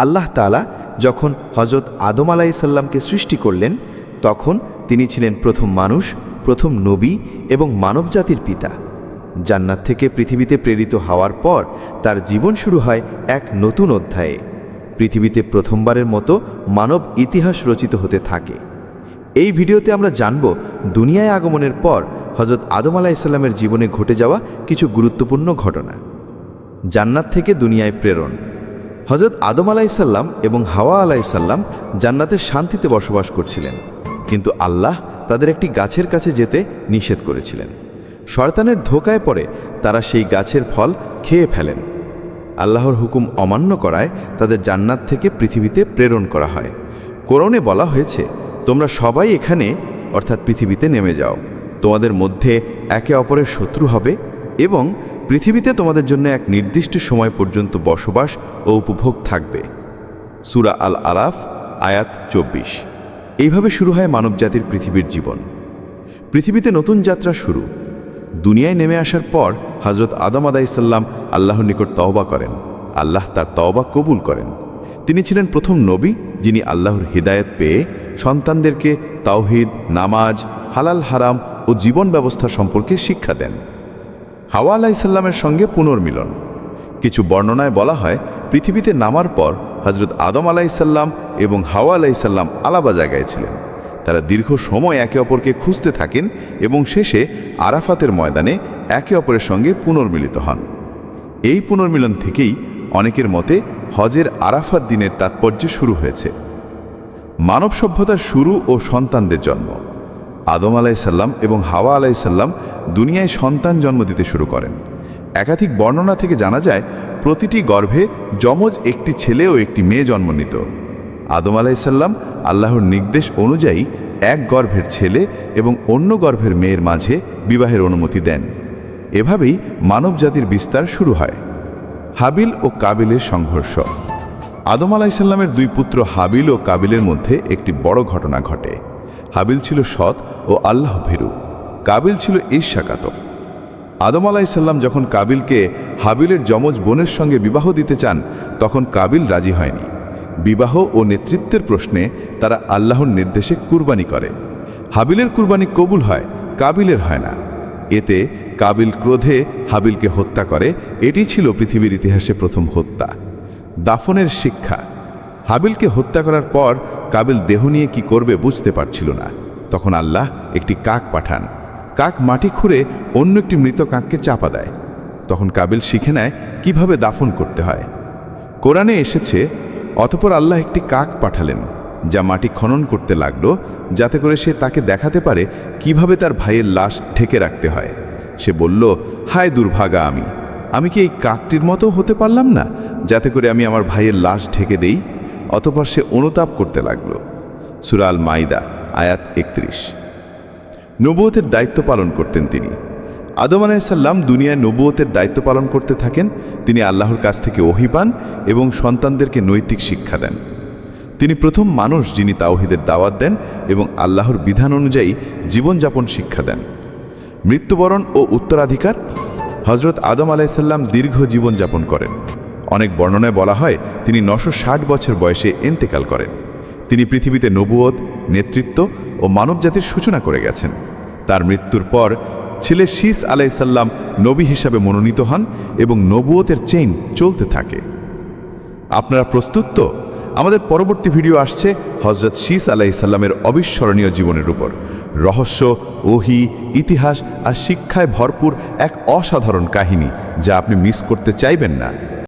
আল্লাহ তালা যখন হজরত আদম আলাইসাল্লামকে সৃষ্টি করলেন, তখন তিনি ছিলেন প্রথম মানুষ, প্রথম নবী এবং মানবজাতির পিতা। জান্নাত থেকে পৃথিবীতে প্রেরিত হওয়ার পর তার জীবন শুরু হয় এক নতুন অধ্যায়ে। পৃথিবীতে প্রথমবারের মতো মানব ইতিহাস রচিত হতে থাকে। এই ভিডিওতে আমরা জানব দুনিয়ায় আগমনের পর হজরত আদম আলাইসাল্লামের জীবনে ঘটে যাওয়া কিছু গুরুত্বপূর্ণ ঘটনা। জান্নাত থেকে দুনিয়ায় প্রেরণ। হজরত আদম আলাইসাল্লাম এবং হাওয়া আলাইসাল্লাম জান্নাতের শান্তিতে বসবাস করছিলেন। কিন্তু আল্লাহ তাদের একটি গাছের কাছে যেতে নিষেধ করেছিলেন। শয়তানের ধোকায় পড়ে তারা সেই গাছের ফল খেয়ে ফেলেন। আল্লাহর হুকুম অমান্য করায় তাদের জান্নাত থেকে পৃথিবীতে প্রেরণ করা হয়। কোরআনে বলা হয়েছে, তোমরা সবাই এখানে, অর্থাৎ পৃথিবীতে নেমে যাও। তোমাদের মধ্যে একে অপরের শত্রু হবে এবং পৃথিবীতে তোমাদের জন্য এক নির্দিষ্ট সময় পর্যন্ত বসবাস ও উপভোগ থাকবে। সুরা আল আরাফ আয়াত চব্বিশ। এইভাবে শুরু হয় মানবজাতির পৃথিবীর জীবন। পৃথিবীতে নতুন যাত্রা শুরু। দুনিয়ায় নেমে আসার পর হজরত আদম আদাইসাল্লাম আল্লাহর নিকট তওবা করেন। আল্লাহ তার তওবা কবুল করেন। তিনি ছিলেন প্রথম নবী যিনি আল্লাহর হিদায়ত পেয়ে সন্তানদেরকে তাওহিদ, নামাজ, হালাল, হারাম ও জীবন ব্যবস্থা সম্পর্কে শিক্ষা দেন। হাওয়া আলাইসাল্লামের সঙ্গে পুনর্মিলন। কিছু বর্ণনায় বলা হয়, পৃথিবীতে নামার পর হজরত আদম আলাইসাল্লাম এবং হাওয়া আলাইসাল্লাম আলাবা জায়গায় ছিলেন। তারা দীর্ঘ সময় একে অপরকে খুঁজতে থাকেন এবং শেষে আরাফাতের ময়দানে একে অপরের সঙ্গে পুনর্মিলিত হন। এই পুনর্মিলন থেকেই অনেকের মতে হজের আরাফাত দিনের তাৎপর্য শুরু হয়েছে। মানব সভ্যতার শুরু ও সন্তানদের জন্ম। আদম আলাইসাল্লাম এবং হাওয়া আলাইসাল্লাম দুনিয়ায় সন্তান জন্ম দিতে শুরু করেন। একাধিক বর্ণনা থেকে জানা যায়, প্রতিটি গর্ভে যমজ একটি ছেলে ও একটি মেয়ে জন্ম নিত। আদম আলাইসাল্লাম আল্লাহর নির্দেশ অনুযায়ী এক গর্ভের ছেলে এবং অন্য গর্ভের মেয়ের মাঝে বিবাহের অনুমতি দেন। এভাবেই মানবজাতির বিস্তার শুরু হয়। হাবিল ও কাবিলের সংঘর্ষ। আদম আলাইসাল্লামের দুই পুত্র হাবিল ও কাবিলের মধ্যে একটি বড় ঘটনা ঘটে। হাবিল ছিল সৎ ও আল্লাহ ভীরু। কাবিল ছিল ঈর্ষাকাতক আদম আলাইসাল্লাম যখন কাবিলকে হাবিলের যমজ বোনের সঙ্গে বিবাহ দিতে চান, তখন কাবিল রাজি হয়নি। বিবাহ ও নেতৃত্বের প্রশ্নে তারা আল্লাহর নির্দেশে কুরবানি করে। হাবিলের কুরবানি কবুল হয়, কাবিলের হয় না। এতে কাবিল ক্রোধে হাবিলকে হত্যা করে। এটি ছিল পৃথিবীর ইতিহাসে প্রথম হত্যা। দাফনের শিক্ষা। হাবিলকে হত্যা করার পর কাবিল দেহ নিয়ে কি করবে বুঝতে পারছিল না। তখন আল্লাহ একটি কাক পাঠান। কাক মাটি খুঁড়ে অন্য একটি মৃত কাককে চাপা দেয়। তখন কাবিল শিখে নেয় কীভাবে দাফন করতে হয়। কোরআনে এসেছে, অতপর আল্লাহ একটি কাক পাঠালেন, যা মাটি খনন করতে লাগল, যাতে করে সে তাকে দেখাতে পারে কীভাবে তার ভাইয়ের লাশ ঢেকে রাখতে হয়। সে বলল, হায় দুর্ভাগা আমি আমি কি এই কাকটির মতো হতে পারলাম না, যাতে করে আমি আমার ভাইয়ের লাশ ঢেকে দেই? অতপর সে অনুতাপ করতে লাগল। সুরাল মাইদা আয়াত একত্রিশ। নবুয়তের দায়িত্ব পালন করতেন তিনি। আদম আলাইসাল্লাম দুনিয়ায় নবুয়তের দায়িত্ব পালন করতে থাকেন, তিনি আল্লাহর কাছ থেকে ওহি পান এবং সন্তানদেরকে নৈতিক শিক্ষা দেন। তিনি প্রথম মানুষ যিনি তাওহিদের দাওয়াত দেন এবং আল্লাহর বিধান অনুযায়ী জীবনযাপন শিক্ষা দেন। মৃত্যুবরণ ও উত্তরাধিকার হজরত আদম আলাইসাল্লাম দীর্ঘ জীবনযাপন করেন। অনেক বর্ণনায় বলা হয় তিনি নশো বছর বয়সে এন্তেকাল করেন। তিনি পৃথিবীতে নবুয়ত, নেতৃত্ব ও মানবজাতির সূচনা করে গেছেন। তার মৃত্যুর পর ছেলে শীস আলাইসাল্লাম নবী হিসাবে মনোনীত হন এবং নবুয়তের চেইন চলতে থাকে। আপনারা প্রস্তুত তো? আমাদের পরবর্তী ভিডিও আসছে হজরত শীস আলাইসাল্লামের অবিস্মরণীয় জীবনের উপর। রহস্য, ওহি, ইতিহাস আর শিক্ষায় ভরপুর এক অসাধারণ কাহিনী যা আপনি মিস করতে চাইবেন না।